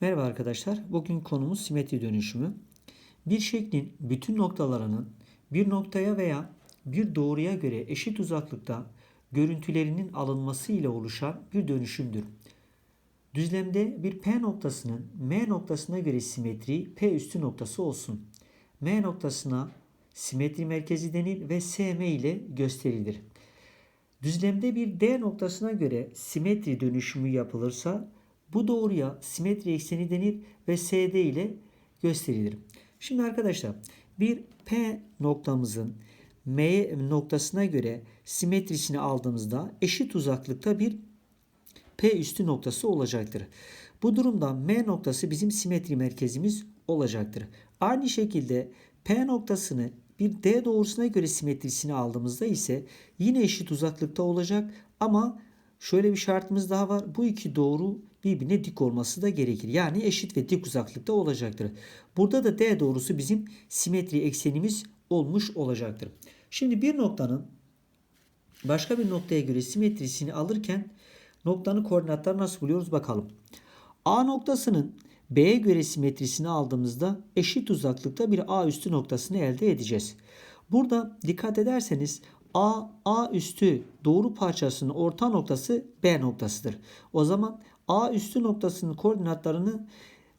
Merhaba arkadaşlar. Bugün konumuz simetri dönüşümü. Bir şeklin bütün noktalarının bir noktaya veya bir doğruya göre eşit uzaklıkta görüntülerinin alınması ile oluşan bir dönüşümdür. Düzlemde bir P noktasının M noktasına göre simetri P üstü noktası olsun. M noktasına simetri merkezi denir ve SM ile gösterilir. Düzlemde bir D noktasına göre simetri dönüşümü yapılırsa bu doğruya simetri ekseni denir ve SD ile gösterilir. Şimdi arkadaşlar bir P noktamızın M noktasına göre simetrisini aldığımızda eşit uzaklıkta bir P üstü noktası olacaktır. Bu durumda M noktası bizim simetri merkezimiz olacaktır. Aynı şekilde P noktasını bir D doğrusuna göre simetrisini aldığımızda ise yine eşit uzaklıkta olacak ama şöyle bir şartımız daha var. Bu iki doğru birbirine dik olması da gerekir. Yani eşit ve dik uzaklıkta olacaktır. Burada da D doğrusu bizim simetri eksenimiz olmuş olacaktır. Şimdi bir noktanın başka bir noktaya göre simetrisini alırken noktanın koordinatları nasıl buluyoruz bakalım. A noktasının B'ye göre simetrisini aldığımızda eşit uzaklıkta bir A üstü noktasını elde edeceğiz. Burada dikkat ederseniz A, A üstü doğru parçasının orta noktası B noktasıdır. O zaman A üstü noktasının koordinatlarını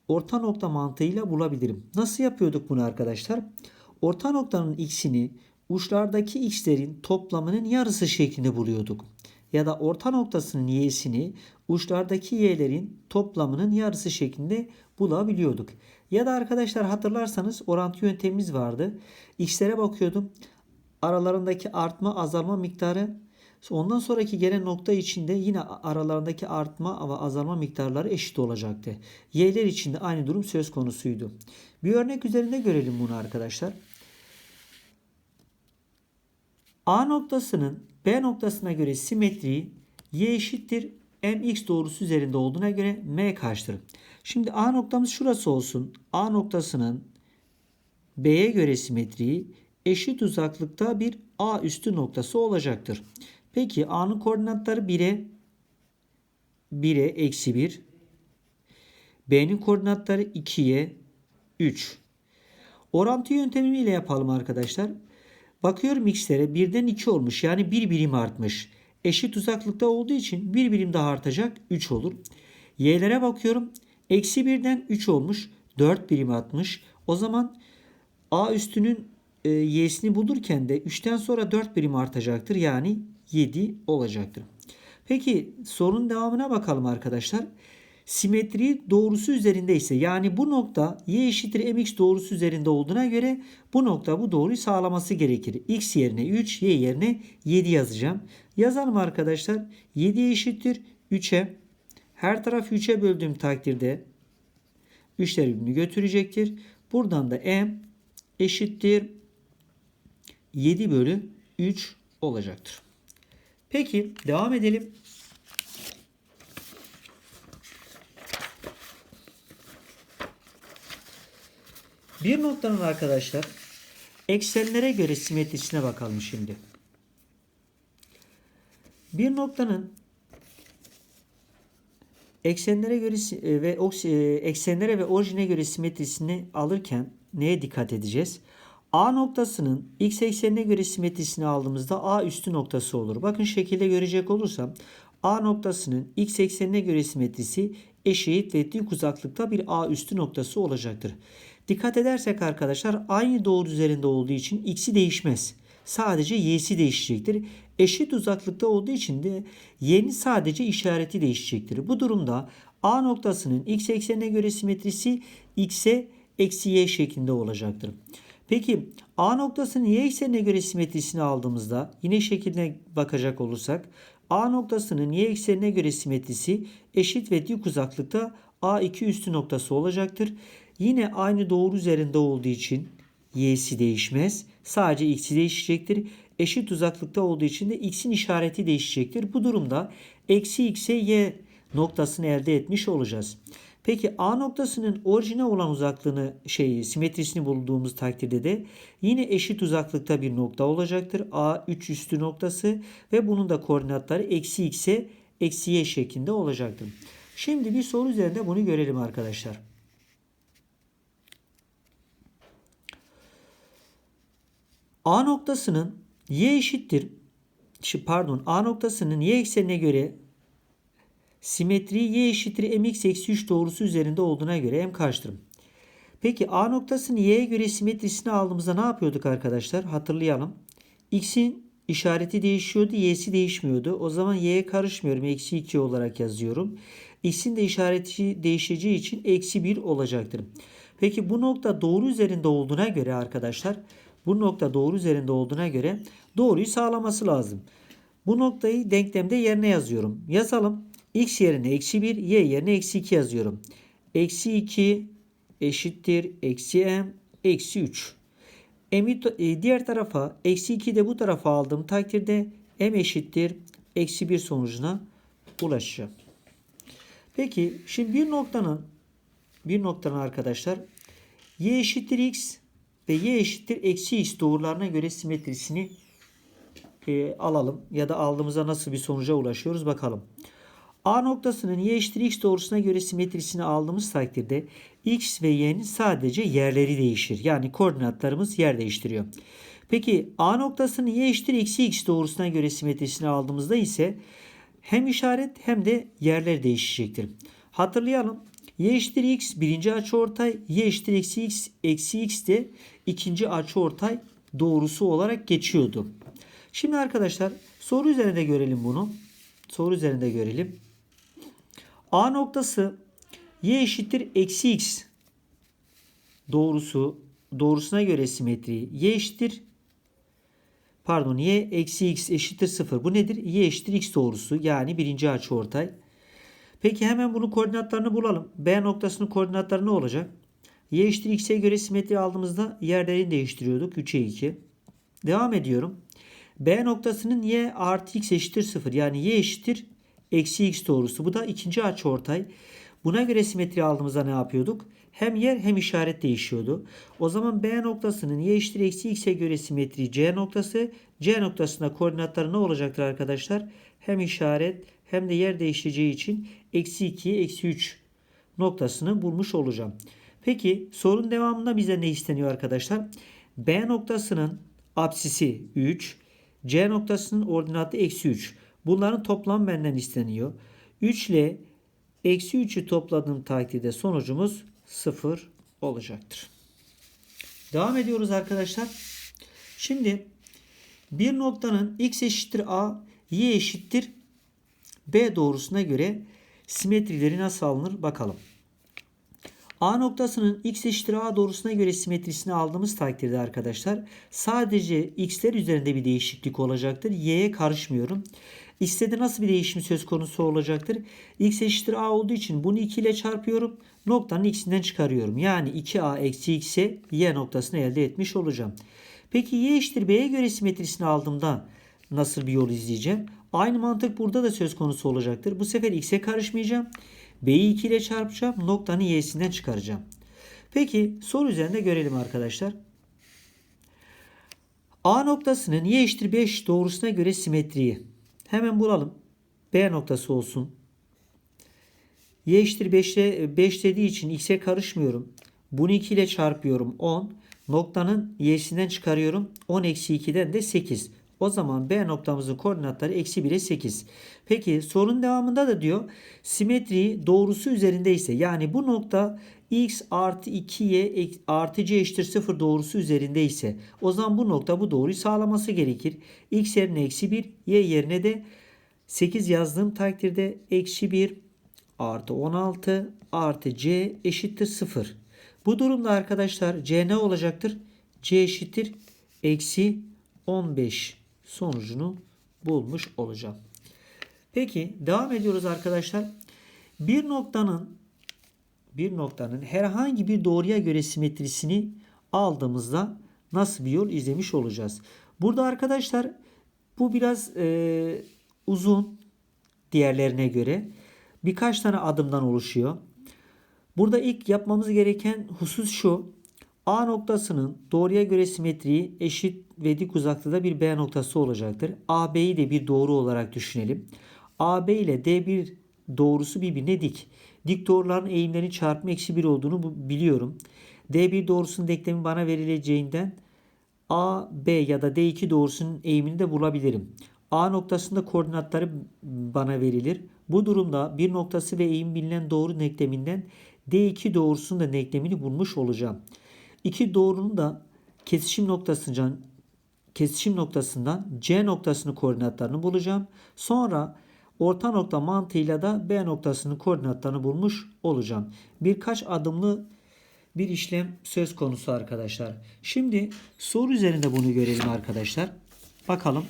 orta nokta mantığıyla bulabilirim. Nasıl yapıyorduk bunu arkadaşlar? Orta noktanın x'ini uçlardaki x'lerin toplamının yarısı şeklinde buluyorduk. Ya da orta noktasının y'sini uçlardaki y'lerin toplamının yarısı şeklinde bulabiliyorduk. Ya da arkadaşlar hatırlarsanız orantı yöntemimiz vardı. X'lere bakıyordum. Aralarındaki artma azalma miktarı Ondan sonraki gelen nokta içinde yine aralarındaki artma ve azalma miktarları eşit olacaktı. Y'ler için de aynı durum söz konusuydu. Bir örnek üzerinde görelim bunu arkadaşlar. A noktasının B noktasına göre simetriği y eşittir mx doğrusu üzerinde olduğuna göre m kaçtır? Şimdi A noktamız şurası olsun. A noktasının B'ye göre simetriği eşit uzaklıkta bir A üstü noktası olacaktır. Peki A'nın koordinatları 1'e 1'e eksi 1. B'nin koordinatları 2'ye 3. Orantı yöntemiyle yapalım arkadaşlar. Bakıyorum x'lere 1'den 2 olmuş. Yani 1 birim artmış. Eşit uzaklıkta olduğu için 1 birim daha artacak 3 olur. Y'lere bakıyorum. Eksi 1'den 3 olmuş. 4 birim artmış. O zaman A üstünün e, y'sini bulurken de 3'ten sonra 4 birim artacaktır. Yani 7 olacaktır. Peki sorunun devamına bakalım arkadaşlar. Simetri doğrusu üzerinde ise yani bu nokta y eşittir mx doğrusu üzerinde olduğuna göre bu nokta bu doğruyu sağlaması gerekir. x yerine 3, y yerine 7 yazacağım. Yazalım arkadaşlar. 7 eşittir 3'e. Her taraf 3'e böldüğüm takdirde 3'ler birbirini götürecektir. Buradan da m eşittir 7 bölü 3 olacaktır. Peki devam edelim. Bir noktanın arkadaşlar eksenlere göre simetrisine bakalım şimdi. Bir noktanın eksenlere göre e, ve e, eksenlere ve orijine göre simetrisini alırken neye dikkat edeceğiz? A noktasının x eksenine göre simetrisini aldığımızda A üstü noktası olur. Bakın şekilde görecek olursam A noktasının x eksenine göre simetrisi eşit ve dik uzaklıkta bir A üstü noktası olacaktır. Dikkat edersek arkadaşlar aynı doğru üzerinde olduğu için x'i değişmez. Sadece y'si değişecektir. Eşit uzaklıkta olduğu için de y'nin sadece işareti değişecektir. Bu durumda A noktasının x eksenine göre simetrisi x'e eksi y şeklinde olacaktır. Peki A noktasının y eksenine göre simetrisini aldığımızda yine şekline bakacak olursak A noktasının y eksenine göre simetrisi eşit ve dik uzaklıkta A2 üstü noktası olacaktır. Yine aynı doğru üzerinde olduğu için y'si değişmez. Sadece x'i değişecektir. Eşit uzaklıkta olduğu için de x'in işareti değişecektir. Bu durumda eksi x'e y noktasını elde etmiş olacağız. Peki A noktasının orijine olan uzaklığını şey simetrisini bulduğumuz takdirde de yine eşit uzaklıkta bir nokta olacaktır. A 3 üstü noktası ve bunun da koordinatları eksi x'e eksi y şeklinde olacaktır. Şimdi bir soru üzerinde bunu görelim arkadaşlar. A noktasının y eşittir şi- pardon A noktasının y eksenine göre simetri y eşittir mx eksi 3 doğrusu üzerinde olduğuna göre m kaçtır? Peki A noktasının y'ye göre simetrisini aldığımızda ne yapıyorduk arkadaşlar? Hatırlayalım. X'in işareti değişiyordu, y'si değişmiyordu. O zaman y'ye karışmıyorum. Eksi 2 olarak yazıyorum. X'in de işareti değişeceği için eksi 1 olacaktır. Peki bu nokta doğru üzerinde olduğuna göre arkadaşlar bu nokta doğru üzerinde olduğuna göre doğruyu sağlaması lazım. Bu noktayı denklemde yerine yazıyorum. Yazalım. X yerine eksi 1, y yerine eksi 2 yazıyorum. Eksi 2 eşittir eksi m eksi 3. M'i e, diğer tarafa eksi 2 de bu tarafa aldığım takdirde m eşittir eksi 1 sonucuna ulaşacağım. Peki şimdi bir noktanın bir noktanın arkadaşlar y eşittir x ve y eşittir eksi x doğrularına göre simetrisini e, alalım ya da aldığımızda nasıl bir sonuca ulaşıyoruz bakalım. A noktasının y eşittir x doğrusuna göre simetrisini aldığımız takdirde x ve y'nin sadece yerleri değişir. Yani koordinatlarımız yer değiştiriyor. Peki A noktasının y eşittir eksi x doğrusuna göre simetrisini aldığımızda ise hem işaret hem de yerler değişecektir. Hatırlayalım. Y eşittir x birinci açıortay, y eşittir eksi x, eksi x de ikinci açıortay doğrusu olarak geçiyordu. Şimdi arkadaşlar soru üzerinde görelim bunu. Soru üzerinde görelim. A noktası y eşittir eksi x doğrusu doğrusuna göre simetri y eşittir pardon y eksi x eşittir 0. Bu nedir? y eşittir x doğrusu yani birinci açıortay. Peki hemen bunun koordinatlarını bulalım. B noktasının koordinatları ne olacak? Y eşittir x'e göre simetri aldığımızda yerlerini değiştiriyorduk. 3'e 2. Devam ediyorum. B noktasının y artı x eşittir 0. Yani y eşittir eksi x doğrusu. Bu da ikinci açıortay. Buna göre simetri aldığımızda ne yapıyorduk? Hem yer hem işaret değişiyordu. O zaman B noktasının y eşittir eksi x'e göre simetri C noktası. C noktasında koordinatları ne olacaktır arkadaşlar? Hem işaret hem de yer değişeceği için eksi 2, eksi 3 noktasını bulmuş olacağım. Peki sorun devamında bize ne isteniyor arkadaşlar? B noktasının apsisi 3, C noktasının ordinatı eksi 3. Bunların toplam benden isteniyor. 3 ile eksi 3'ü topladığım takdirde sonucumuz 0 olacaktır. Devam ediyoruz arkadaşlar. Şimdi bir noktanın x eşittir a, y eşittir b doğrusuna göre simetrileri nasıl alınır bakalım. A noktasının x eşittir a doğrusuna göre simetrisini aldığımız takdirde arkadaşlar sadece x'ler üzerinde bir değişiklik olacaktır. Y'ye karışmıyorum. X'te de nasıl bir değişim söz konusu olacaktır? x eşittir a olduğu için bunu 2 ile çarpıyorum. Noktanın x'inden çıkarıyorum. Yani 2a eksi x'e y noktasını elde etmiş olacağım. Peki y eşittir b'ye göre simetrisini aldığımda nasıl bir yol izleyeceğim? Aynı mantık burada da söz konusu olacaktır. Bu sefer x'e karışmayacağım. B'yi 2 ile çarpacağım. Noktanın y'sinden çıkaracağım. Peki soru üzerinde görelim arkadaşlar. A noktasının y eşittir 5 doğrusuna göre simetriyi hemen bulalım. B noktası olsun. Y eşittir 5'e 5 dediği için x'e karışmıyorum. Bunu 2 ile çarpıyorum 10. Noktanın y'sinden çıkarıyorum. 10 eksi 2'den de 8. O zaman B noktamızın koordinatları eksi 1'e 8. Peki sorunun devamında da diyor simetri doğrusu üzerindeyse yani bu nokta x artı 2y artı c eşittir 0 doğrusu üzerindeyse o zaman bu nokta bu doğruyu sağlaması gerekir. x yerine eksi 1 y yerine de 8 yazdığım takdirde eksi 1 artı 16 artı c eşittir 0. Bu durumda arkadaşlar c ne olacaktır? c eşittir eksi 15 sonucunu bulmuş olacağım. Peki devam ediyoruz arkadaşlar. Bir noktanın bir noktanın herhangi bir doğruya göre simetrisini aldığımızda nasıl bir yol izlemiş olacağız? Burada arkadaşlar bu biraz e, uzun diğerlerine göre birkaç tane adımdan oluşuyor. Burada ilk yapmamız gereken husus şu. A noktasının doğruya göre simetriği eşit ve dik uzaklıkta bir B noktası olacaktır. AB'yi de bir doğru olarak düşünelim. AB ile D bir doğrusu birbirine dik. Dik doğruların eğimlerinin çarpımı eksi 1 olduğunu biliyorum. D1 doğrusunun denklemi bana verileceğinden A, B ya da D2 doğrusunun eğimini de bulabilirim. A noktasında koordinatları bana verilir. Bu durumda bir noktası ve eğim bilinen doğru denkleminden D2 doğrusunun da denklemini bulmuş olacağım. İki doğrunun da kesişim noktasından kesişim noktasından C noktasının koordinatlarını bulacağım. Sonra orta nokta mantığıyla da B noktasının koordinatlarını bulmuş olacağım. Birkaç adımlı bir işlem söz konusu arkadaşlar. Şimdi soru üzerinde bunu görelim arkadaşlar. Bakalım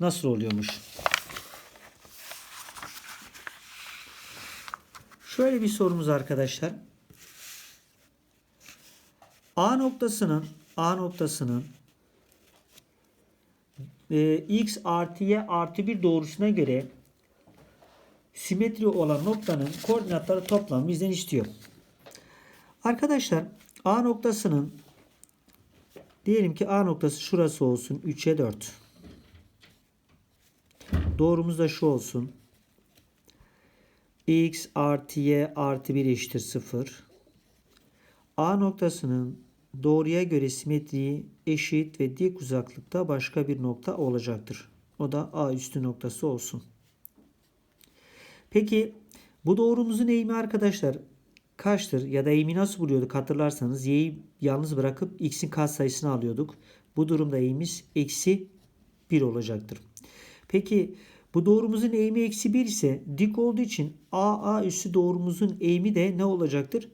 nasıl oluyormuş. Şöyle bir sorumuz arkadaşlar. A noktasının A noktasının e, x artı y artı 1 doğrusuna göre simetri olan noktanın koordinatları toplamı bizden istiyor. Arkadaşlar A noktasının diyelim ki A noktası şurası olsun 3'e 4. Doğrumuz da şu olsun. x artı y artı 1 eşittir 0. A noktasının doğruya göre simetriği eşit ve dik uzaklıkta başka bir nokta olacaktır. O da A üstü noktası olsun. Peki bu doğrumuzun eğimi arkadaşlar kaçtır? Ya da eğimi nasıl buluyorduk hatırlarsanız y'yi yalnız bırakıp x'in katsayısını alıyorduk. Bu durumda eğimimiz eksi 1 olacaktır. Peki bu doğrumuzun eğimi eksi 1 ise dik olduğu için AA üssü doğrumuzun eğimi de ne olacaktır?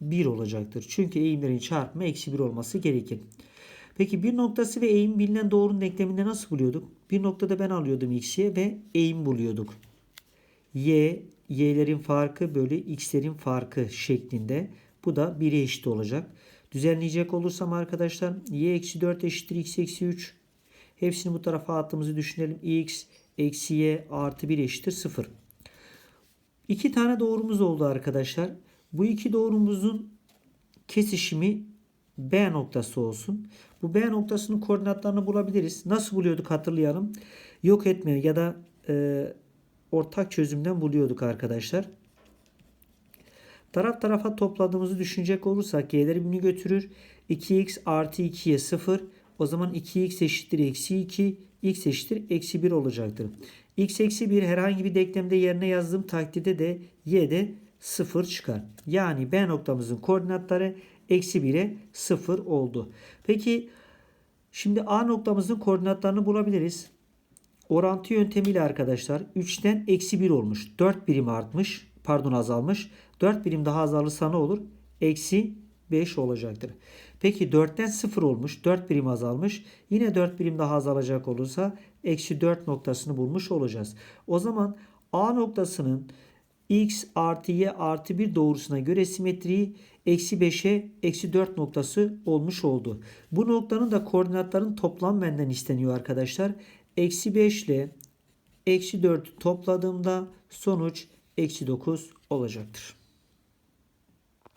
1 olacaktır. Çünkü eğimlerin çarpımı eksi 1 olması gerekir. Peki bir noktası ve eğim bilinen doğrunun denkleminde nasıl buluyorduk? Bir noktada ben alıyordum x'ye ve eğim buluyorduk. y, y'lerin farkı bölü x'lerin farkı şeklinde. Bu da 1'e eşit olacak. Düzenleyecek olursam arkadaşlar y eksi 4 eşittir x eksi 3. Hepsini bu tarafa attığımızı düşünelim. x eksi y artı 1 eşittir 0. İki tane doğrumuz oldu arkadaşlar. Bu iki doğrumuzun kesişimi B noktası olsun. Bu B noktasının koordinatlarını bulabiliriz. Nasıl buluyorduk hatırlayalım. Yok etme ya da e, ortak çözümden buluyorduk arkadaşlar. Taraf tarafa topladığımızı düşünecek olursak y'leri birbirini götürür. 2x artı 2'ye 0. O zaman 2x eşittir eksi 2. x eşittir eksi 1 olacaktır. x eksi 1 herhangi bir denklemde yerine yazdığım takdirde de y de 0 çıkar. Yani B noktamızın koordinatları eksi 1'e 0 oldu. Peki şimdi A noktamızın koordinatlarını bulabiliriz. Orantı yöntemiyle arkadaşlar 3'ten eksi 1 olmuş. 4 birim artmış. Pardon azalmış. 4 birim daha azalırsa ne olur? Eksi 5 olacaktır. Peki 4'ten 0 olmuş. 4 birim azalmış. Yine 4 birim daha azalacak olursa eksi 4 noktasını bulmuş olacağız. O zaman A noktasının x artı y artı 1 doğrusuna göre simetriği eksi 5'e eksi 4 noktası olmuş oldu. Bu noktanın da koordinatların toplam benden isteniyor arkadaşlar. Eksi 5 ile eksi 4 topladığımda sonuç eksi 9 olacaktır.